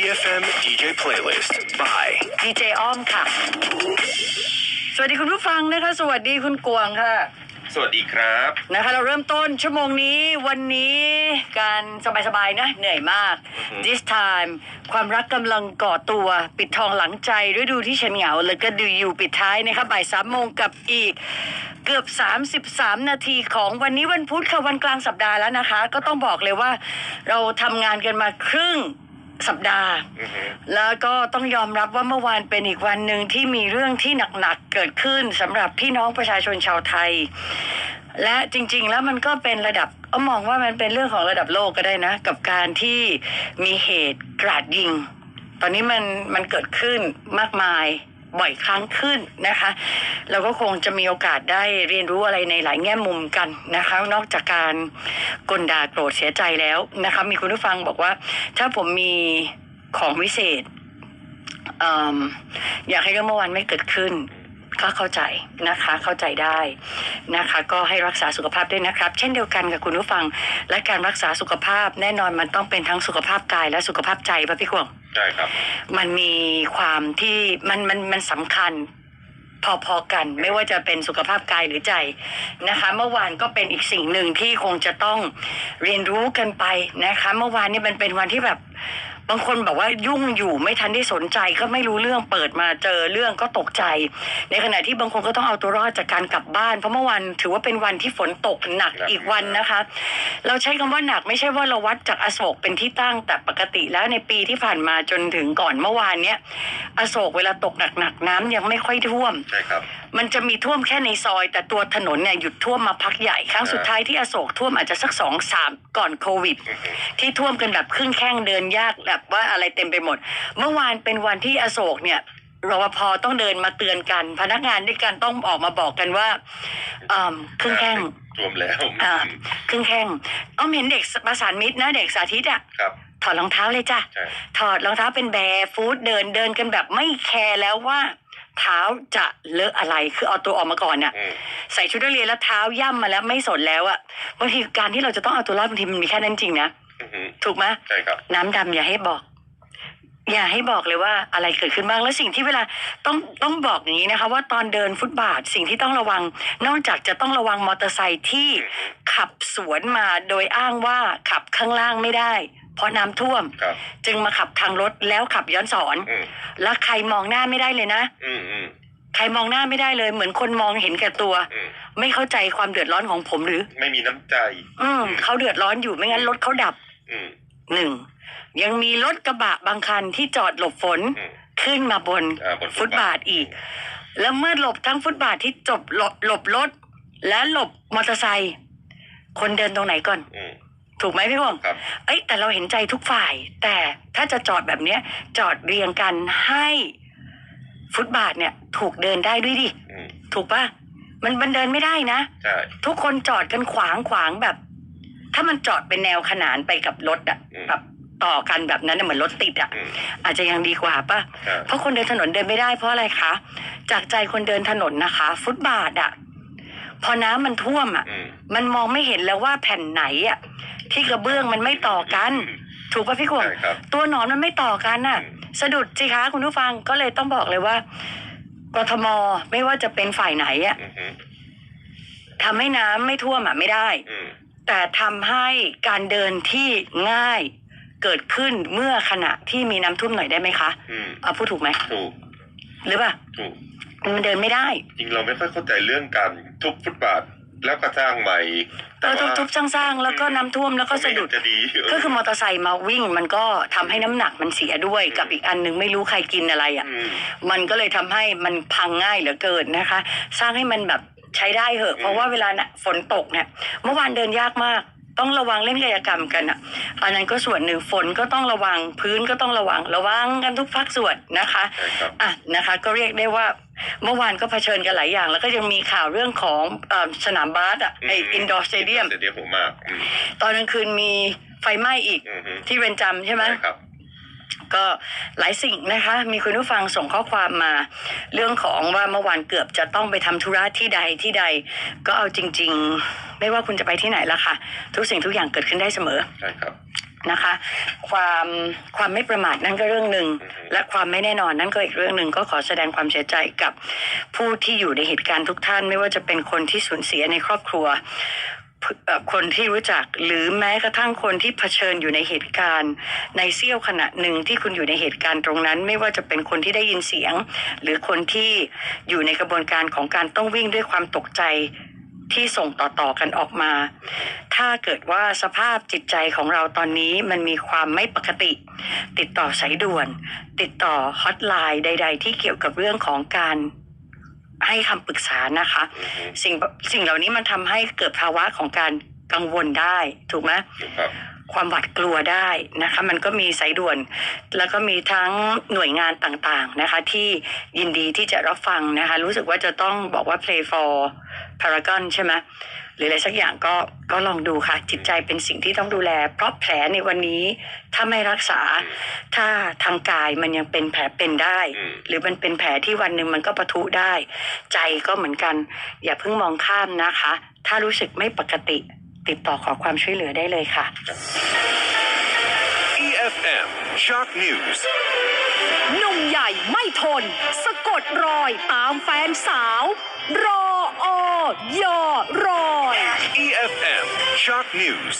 EFM DJ playlist by ดีเจอ้อมค่ะ สวัสดีคุณผู้ฟังนะคะ สวัสดีคุณกวางค่ะ สวัสดีครับ นะคะ เราเริ่มต้นชั่วโมงนี้วันนี้การสบายๆนะ เหนื่อยมาก this time ความรักกำลังก่อตัว ปิดทองหลังใจฤดูที่ฉันเหงา แล้วก็ดูอยู่ปิดท้ายนะคะบ่ายสามโมงกับอีก เกือบ 33 นาทีของวันนี้วันพุธค่ะวันกลางสัปดาห์แล้วนะคะ ก็ต้องบอกเลยว่า เราทำงานกันมาครึ่ง สัปดาห์อือฮึแล้วก็ต้องยอมรับว่าเมื่อวานเป็นอีกวันหนึ่งที่มีเรื่องที่หนักๆเกิดขึ้นสำหรับพี่น้องประชาชนชาวไทย และจริง ๆ แล้วมันก็เป็นระดับเอามองว่ามันเป็นเรื่องของระดับโลกก็ได้นะ กับการที่มีเหตุกราดยิง ตอนนี้มันมันเกิดขึ้นมากมาย บ่อยครั้งขึ้นนะคะเราก็คงจะมีโอกาสได้เรียนรู้อะไรในหลายแง่มุมกันนะคะ นอกจากการกลด่าโกรธเสียใจแล้วนะคะ มีคุณผู้ฟังบอกว่า ถ้าผมมีของวิเศษเออยากให้เรื่องเมื่อวานไม่เกิดขึ้น ก็เข้าใจนะคะเข้าใจได้นะคะ ก็ให้รักษาสุขภาพด้วยนะครับ เช่นเดียวกันกับคุณผู้ฟัง และการรักษาสุขภาพแน่นอนมันต้องเป็นทั้งสุขภาพกายและสุขภาพใจป่ะพี่กวางใช่ครับ มันมีความที่มันมันมันสำคัญพอๆกัน ไม่ว่าจะเป็นสุขภาพกายหรือใจนะคะ เมื่อวานก็เป็นอีกสิ่งหนึ่งที่คงจะต้องเรียนรู้กันไปนะคะ เมื่อวานนี่มันเป็นวันที่แบบ บางคนบอกว่ายุ่งอยู่ไม่ทันได้สนใจก็ไม่รู้เรื่องเปิดมาเจอเรื่องก็ตกใจ ในขณะที่บางคนก็ต้องเอาตัวรอดจากการกลับบ้าน เพราะเมื่อวันถือว่าเป็นวันที่ฝนตกหนักหนักอีกวันนะคะ เราใช้คำว่าหนักไม่ใช่ว่าเราวัดจากอโศกเป็นที่ตั้งแต่ปกติแล้วในปีที่ผ่านมาจนถึงก่อนเมื่อวานเนี้ยอโศกเวลาตกหนักๆน้ำยังไม่ค่อยท่วมใช่ครับมันจะมีท่วมแค่ในซอย แต่ตัวถนนเนี่ยหยุดท่วมมาพักใหญ่ครั้งสุดท้ายที่อโศกท่วมอาจจะสักสองสามก่อนโควิดอือฮึที่ท่วมกันแบบครึ่งแข้งเดินยากแบบว่าอะไรเต็มไปหมด เมื่อวานเป็นวันที่อโศกเนี่ยรปภต้องเดินมาเตือนกัน พนักงานด้วยกันต้องออกมาบอกกันว่าอ่าครึ่งแข้งรวมแล้วอ่าครึ่งแข้งอ้อมเห็นเด็กประสานมิตรนะเด็กสาธิตอะครับถอดรองเท้าเลยจ้ะใช่ถอดรองเท้าเป็นแบร์ฟูดเดินเดินกันแบบไม่แคร์แล้วว่าเท้าจะเลอะอะไรคือเอาตัวออกมาก่อนน่ะอืมใส่ชุดนักเรียนแล้วเท้าย่ำมาแล้วไม่สนแล้วอะบางทีการที่เราจะต้องเอาตัวรอดบางทีมันมีแค่นั้นจริงนะอือฮึ ถูกไหมใช่ครับ น้ำดำอย่าให้บอก อย่าให้บอกเลยว่าอะไรเกิดขึ้นบ้างแล้วสิ่งที่เวลาต้องต้องบอกอย่างนี้นะคะ ว่าตอนเดินฟุตบาทสิ่งที่ต้องระวัง นอกจากจะต้องระวังมอเตอร์ไซค์ที่ขับสวนมาโดยอ้างว่าขับข้างล่างไม่ได้ เพราะน้ำท่วมครับจึงมาขับทางรถแล้วขับย้อนสอนอืมแล้วใครมองหน้าไม่ได้เลยนะอืมอืมใครมองหน้าไม่ได้เลย เหมือนคนมองเห็นแก่ตัวอืมไม่เข้าใจความเดือดร้อนของผมหรือ ไม่มีน้ำใจ อืมเขาเดือดร้อนอยู่ไม่งั้นรถเขาดับอืม หนึ่งยังมีรถกระบะบางคันที่จอดหลบฝนอืมขึ้นมาบนอ่าบนฟุตบาทอีก แล้วเมื่อหลบทั้งฟุตบาทที่จบหลบหลบรถ และหลบมอเตอร์ไซค์คนเดินตรงไหนก่อน อืมถูกไหมพี่พงษ์ครับ เอ้ยแต่เราเห็นใจทุกฝ่าย แต่ถ้าจะจอดแบบเนี้ย จอดเรียงกันให้ฟุตบาทเนี่ยถูกเดินได้ด้วยดิ อืมถูกปะมันมันเดินไม่ได้นะ ใช่ ทุกคนจอดกันขวางขวางแบบ ถ้ามันจอดเป็นแนวขนานไปกับรถอะแบบต่อกันแบบนั้นน่ะเหมือนรถติดอะอืมอาจจะยังดีกว่าปะใช่เพราะคนเดินถนนเดินไม่ได้เพราะอะไรคะ จากใจคนเดินถนนนะคะ ฟุตบาทอะพอน้ำมันท่วมอะอืมมันมองไม่เห็นแล้วว่าแผ่นไหนอะที่กระเบื้องมันไม่ต่อกัน ถูกปะพี่ขวงใช่ครับตัวหนอนมันไม่ต่อกันน่ะอืมสะดุดสิคะคุณผู้ฟังก็เลยต้องบอกเลยว่ากทมไม่ว่าจะเป็นฝ่ายไหนอะอืมอืมทำให้น้ำไม่ท่วมอะไม่ได้อืม แต่ทำให้การเดินที่ง่ายเกิดขึ้นเมื่อขณะที่มีน้ำท่วมหน่อยได้ไหมคะอืมเอาพูดถูกไหมถูกหรือเปล่าถูกมันเดินไม่ได้จริงเราไม่ค่อยเข้าใจเรื่องการทุบฟุตบาทแล้วก็สร้างใหม่อีกเออทุบๆสร้างๆแล้วก็น้ำท่วมแล้วก็สะดุดไม่เห็นจะดีเก็คือมอเตอร์ไซค์มาวิ่งมันก็ทำให้น้ำหนักมันเสียด้วยกับอีกอันหนึงไม่รู้ใครกินอะไรอะอืมมันก็เลยทำให้มันพังง่ายเหลือเกินนะคะ สร้างให้มันแบบ ใช้ได้เหอะ เพราะว่าเวลาน่ะฝนตกเนี่ยเมื่อวานเดินยากมาก ต้องระวังเล่นกายกรรมกันอะ อันนั้นก็ส่วนหนึ่งฝนก็ต้องระวังพื้นก็ต้องระวัง ระวังกันทุกภาคส่วนนะคะใช่ครับอะนะคะ ก็เรียกได้ว่าเมื่อวานก็เผชิญกันหลายอย่าง แล้วก็ยังมีข่าวเรื่องของเออสนามบาสอะไออินดอร์สเตเดียมสเตเดียมผมมากอืมตอนกลางคืนมีไฟไหม้อีกอืมอืมที่เรือนจำใช่ไหมใช่ครับ ก็หลายสิ่งนะคะ มีคุณผู้ฟังส่งข้อความมา เรื่องของว่าเมื่อวานเกือบจะต้องไปทำธุระที่ใดที่ใด ก็เอาจริง ๆ ไม่ว่าคุณจะไปที่ไหนละค่ะ ทุกสิ่งทุกอย่างเกิดขึ้นได้เสมอใช่ครับนะคะ ความความไม่ประมาทนั่นก็เรื่องหนึ่งอือฮึและความไม่แน่นอนนั่นก็อีกเรื่องหนึ่งก็ขอแสดงความเสียใจกับผู้ที่อยู่ในเหตุการณ์ทุกท่าน ไม่ว่าจะเป็นคนที่สูญเสียในครอบครัวเอ่อ คนที่รู้จักหรือแม้กระทั่งคนที่เผชิญอยู่ในเหตุการณ์ ในเสี้ยวขณะหนึ่งที่คุณอยู่ในเหตุการณ์ตรงนั้น ไม่ว่าจะเป็นคนที่ได้ยินเสียง หรือคนที่อยู่ในกระบวนการของการต้องวิ่งด้วยความตกใจที่ส่งต่อๆกันออกมา ถ้าเกิดว่าสภาพจิตใจของเราตอนนี้มันมีความไม่ปกติ ติดต่อสายด่วน ติดต่อฮอตไลน์ใด ๆ ที่เกี่ยวกับเรื่องของการ ให้คำปรึกษานะคะอือฮึสิ่งสิ่งเหล่านี้มันทำให้เกิดภาวะของการกังวลได้ถูกไหม ความหวาดกลัวได้นะคะ มันก็มีสายด่วน แล้วก็มีทั้งหน่วยงานต่างๆนะคะ ที่ยินดีที่จะรับฟังนะคะ รู้สึกว่าจะต้องบอกว่า play for paragon ใช่ไหมหรืออะไรสักอย่างก็ก็ลองดูค่ะ จิตใจเป็นสิ่งที่ต้องดูแล เพราะแผลในวันนี้ถ้าไม่รักษา ถ้าทางกายมันยังเป็นแผลเป็นได้ หรือมันเป็นแผลที่วันหนึ่งมันก็ปะทุได้ ใจก็เหมือนกัน อย่าเพิ่งมองข้ามนะคะ ถ้ารู้สึกไม่ปกติ ติดต่อขอความช่วยเหลือได้เลยค่ะ EFM Shock News. หนุ่มใหญ่ไม่ทน สะกดรอยตามแฟนสาว รออยอรอย EFM Shock News.